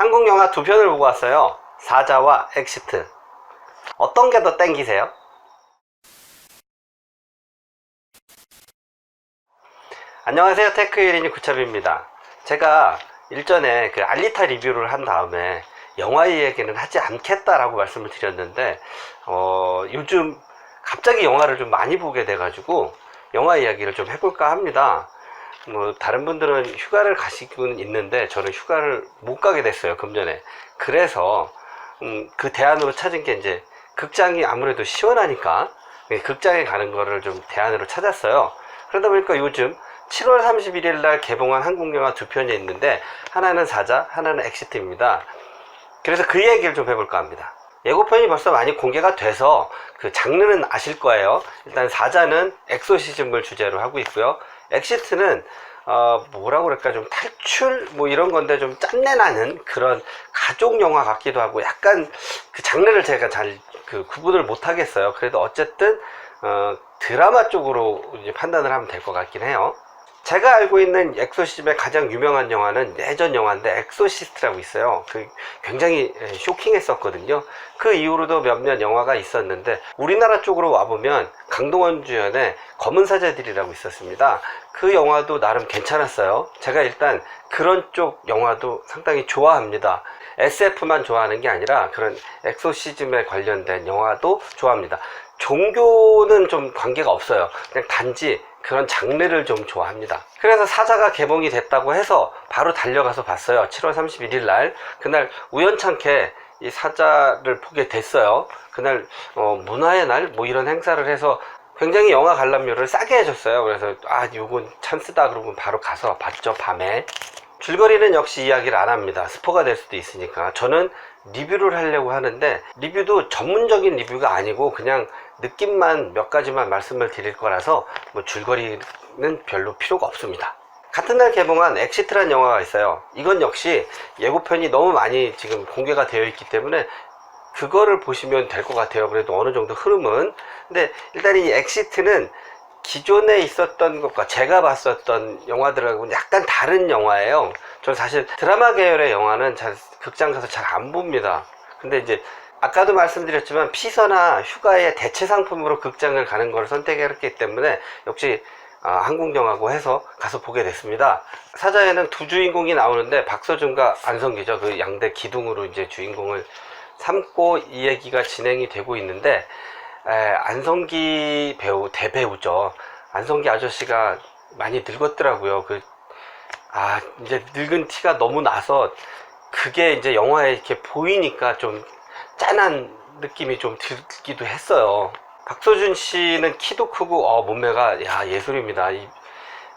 한국 영화 두 편을 보고 왔어요. 사자와 엑시트. 어떤 게 더 땡기세요? 안녕하세요. 테크 1인이 구차비입니다. 제가 일전에 그 알리타 리뷰를 한 다음에 영화 이야기는 하지 않겠다라고 말씀을 드렸는데, 어, 요즘 갑자기 영화를 좀 많이 보게 돼가지고 영화 이야기를 좀 해볼까 합니다. 뭐 다른 분들은 휴가를 가시고는 있는데 저는 휴가를 못 가게 됐어요 금년에. 그래서 음, 그 대안으로 찾은 게 이제 극장이 아무래도 시원하니까 극장에 가는 거를 좀 대안으로 찾았어요. 그러다 보니까 요즘 7월 31일 날 개봉한 한국 영화 두 편이 있는데 하나는 사자 하나는 엑시트입니다. 그래서 그 얘기를 좀 해볼까 합니다. 예고편이 벌써 많이 공개가 돼서 그 장르는 아실 거예요. 일단 사자는 엑소시즘을 주제로 하고 있고요 엑시트는 어 뭐라고 그럴까 좀 탈출 뭐 이런 건데 좀 짠내 나는 그런 가족 영화 같기도 하고 약간 그 장르를 제가 잘 그 구분을 못 하겠어요 그래도 어쨌든 어 드라마 쪽으로 판단을 하면 될 것 같긴 해요 제가 알고 있는 엑소시즘의 가장 유명한 영화는 예전 영화인데 엑소시스트라고 있어요. 그 굉장히 예, 쇼킹했었거든요. 그 이후로도 몇몇 영화가 있었는데 우리나라 쪽으로 와보면 강동원 주연의 검은 사제들이라고 있었습니다. 그 영화도 나름 괜찮았어요. 제가 일단 그런 쪽 영화도 상당히 좋아합니다. SF만 좋아하는 게 아니라 그런 엑소시즘에 관련된 영화도 좋아합니다. 종교는 좀 관계가 없어요. 그냥 단지 그런 장르를 좀 좋아합니다. 그래서 사자가 개봉이 됐다고 해서 바로 달려가서 봤어요. 7월 31일 날. 그날 우연찮게 이 사자를 보게 됐어요. 그날 어, 문화의 날 뭐 이런 행사를 해서 굉장히 영화 관람료를 싸게 해줬어요. 그래서 아 요건 찬스다 그러고 바로 가서 봤죠 밤에. 줄거리는 역시 이야기를 안 합니다. 스포가 될 수도 있으니까. 저는 리뷰를 하려고 하는데 리뷰도 전문적인 리뷰가 아니고 그냥 느낌만 몇 가지만 말씀을 드릴 거라서 뭐 줄거리는 별로 필요가 없습니다. 같은 날 개봉한 엑시트란 영화가 있어요. 이건 역시 예고편이 너무 많이 지금 공개가 되어 있기 때문에 그거를 보시면 될 것 같아요. 그래도 어느 정도 흐름은. 근데 일단 이 엑시트는 기존에 있었던 것과 제가 봤었던 영화들하고는 약간 다른 영화예요. 저는 사실 드라마 계열의 영화는 잘 극장 가서 잘 안 봅니다. 근데 이제 아까도 말씀드렸지만 피서나 휴가의 대체 상품으로 극장을 가는 걸 선택했기 때문에 역시 아, 한국 영화고 해서 가서 보게 됐습니다. 사자에는 두 주인공이 나오는데 박서준과 안성기죠. 그 양대 기둥으로 이제 주인공을 삼고 이 얘기가 진행이 되고 있는데 에, 안성기 배우 대배우죠. 안성기 아저씨가 많이 늙었더라고요. 그 아, 이제 늙은 티가 너무 나서 그게 이제 영화에 이렇게 보이니까 좀 짠한 느낌이 좀 들기도 했어요. 박서준 씨는 키도 크고 어, 몸매가 야 예술입니다. 이,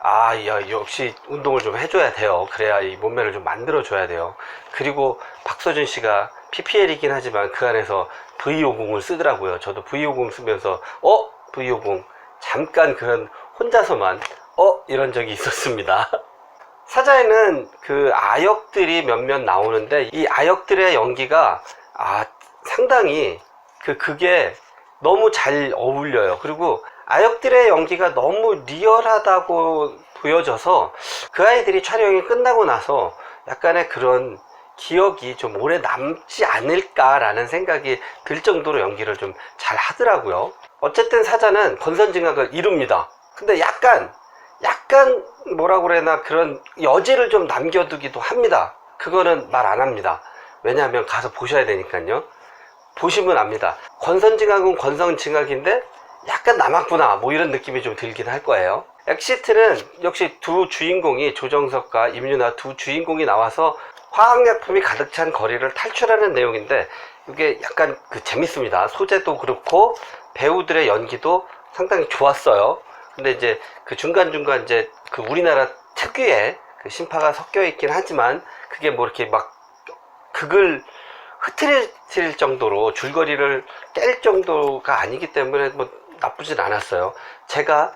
아, 야, 역시 운동을 좀 해줘야 돼요. 그래야 이 몸매를 좀 만들어줘야 돼요. 그리고 박서준 씨가 PPL이긴 하지만 그 안에서 V50을 쓰더라고요. 저도 V50 쓰면서 어? V50 잠깐 그런 혼자서만 어? 이런 적이 있었습니다. 사자에는 그 아역들이 몇몇 나오는데 이 아역들의 연기가 아 상당히 그 그게 너무 잘 어울려요. 그리고 아역들의 연기가 너무 리얼하다고 보여져서 그 아이들이 촬영이 끝나고 나서 약간의 그런 기억이 좀 오래 남지 않을까라는 생각이 들 정도로 연기를 좀 잘 하더라고요. 어쨌든 사자는 건선징악을 이룹니다. 근데 약간 약간 뭐라고 그래나 그런 여지를 좀 남겨두기도 합니다. 그거는 말 안 합니다. 왜냐하면 가서 보셔야 되니까요. 보시면 압니다. 권선징악은 권선징악인데 약간 남았구나 뭐 이런 느낌이 좀 들긴 할 거예요. 엑시트는 역시 두 주인공이 조정석과 임윤아 두 주인공이 나와서 화학약품이 가득 찬 거리를 탈출하는 내용인데 이게 약간 그 재밌습니다. 소재도 그렇고 배우들의 연기도 상당히 좋았어요. 근데 이제 그 중간중간 이제 그 우리나라 특유의 그 심파가 섞여 있긴 하지만 그게 뭐 이렇게 막 극을 흐트릴 정도로 줄거리를 깰 정도가 아니기 때문에 뭐 나쁘진 않았어요. 제가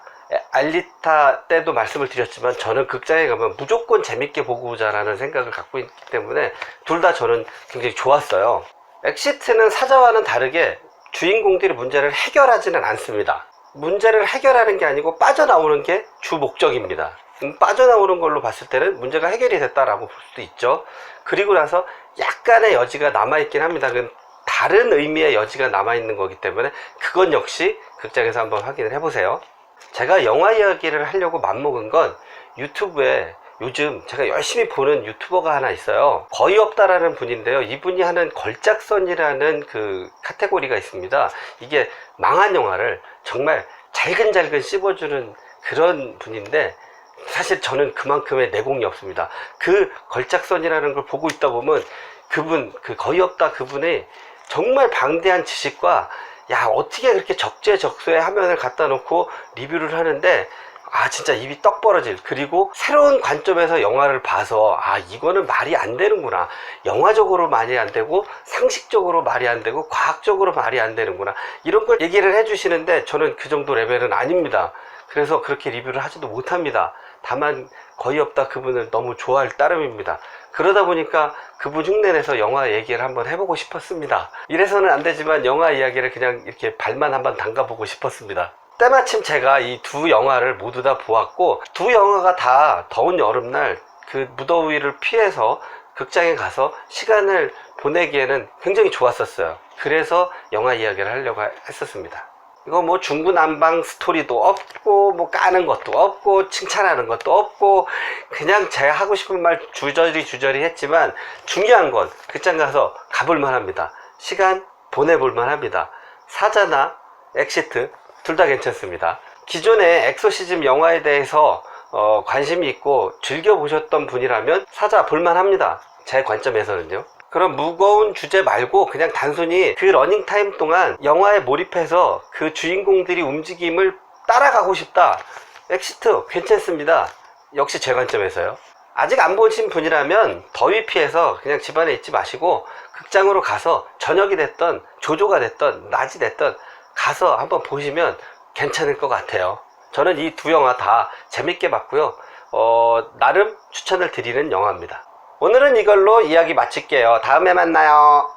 알리타 때도 말씀을 드렸지만 저는 극장에 가면 무조건 재밌게 보고 오자라는 생각을 갖고 있기 때문에 둘 다 저는 굉장히 좋았어요. 엑시트는 사자와는 다르게 주인공들이 문제를 해결하지는 않습니다. 문제를 해결하는 게 아니고 빠져나오는 게 주 목적입니다. 음, 빠져나오는 걸로 봤을 때는 문제가 해결이 됐다라고 볼 수도 있죠. 그리고 나서 약간의 여지가 남아있긴 합니다. 그 다른 의미의 여지가 남아있는 거기 때문에 그건 역시 극장에서 한번 확인을 해보세요. 제가 영화 이야기를 하려고 맘먹은 건 유튜브에 요즘 제가 열심히 보는 유튜버가 하나 있어요. 거의 없다라는 분인데요. 이분이 하는 걸작선이라는 그 카테고리가 있습니다. 이게 망한 영화를 정말 잘근잘근 씹어주는 그런 분인데 사실 저는 그만큼의 내공이 없습니다. 그 걸작선이라는 걸 보고 있다 보면 그분, 그 거의 없다 그분의 정말 방대한 지식과 야, 어떻게 그렇게 적재적소에 화면을 갖다 놓고 리뷰를 하는데 아, 진짜 입이 떡 벌어질. 그리고 새로운 관점에서 영화를 봐서 아, 이거는 말이 안 되는구나. 영화적으로 말이 안 되고 상식적으로 말이 안 되고 과학적으로 말이 안 되는구나. 이런 걸 얘기를 해 주시는데 저는 그 정도 레벨은 아닙니다. 그래서 그렇게 리뷰를 하지도 못합니다. 다만 거의 없다 그분을 너무 좋아할 따름입니다. 그러다 보니까 그분 흉내내서 영화 얘기를 한번 해보고 싶었습니다. 이래서는 안 되지만 영화 이야기를 그냥 이렇게 발만 한번 담가보고 싶었습니다. 때마침 제가 이 두 영화를 모두 다 보았고 두 영화가 다 더운 여름날 그 무더위를 피해서 극장에 가서 시간을 보내기에는 굉장히 좋았었어요. 그래서 영화 이야기를 하려고 했었습니다. 이거 뭐 중구난방 스토리도 없고 뭐 까는 것도 없고 칭찬하는 것도 없고 그냥 제가 하고 싶은 말 주저리 주저리 했지만 중요한 건 극장 가서 가볼 만합니다. 시간 보내볼 만합니다. 사자나 엑시트 둘 다 괜찮습니다. 기존에 엑소시즘 영화에 대해서 어, 관심이 있고 즐겨 보셨던 분이라면 사자 볼만합니다. 제 관점에서는요. 그런 무거운 주제 말고 그냥 단순히 그 러닝 타임 동안 영화에 몰입해서 그 주인공들이 움직임을 따라가고 싶다. 엑시트 괜찮습니다. 역시 제 관점에서요. 아직 안 보신 분이라면 더위 피해서 그냥 집안에 있지 마시고 극장으로 가서 저녁이 됐던 조조가 됐던 낮이 됐던 가서 한번 보시면 괜찮을 것 같아요. 저는 이 두 영화 다 재밌게 봤고요. 어, 나름 추천을 드리는 영화입니다. 오늘은 이걸로 이야기 마칠게요. 다음에 만나요.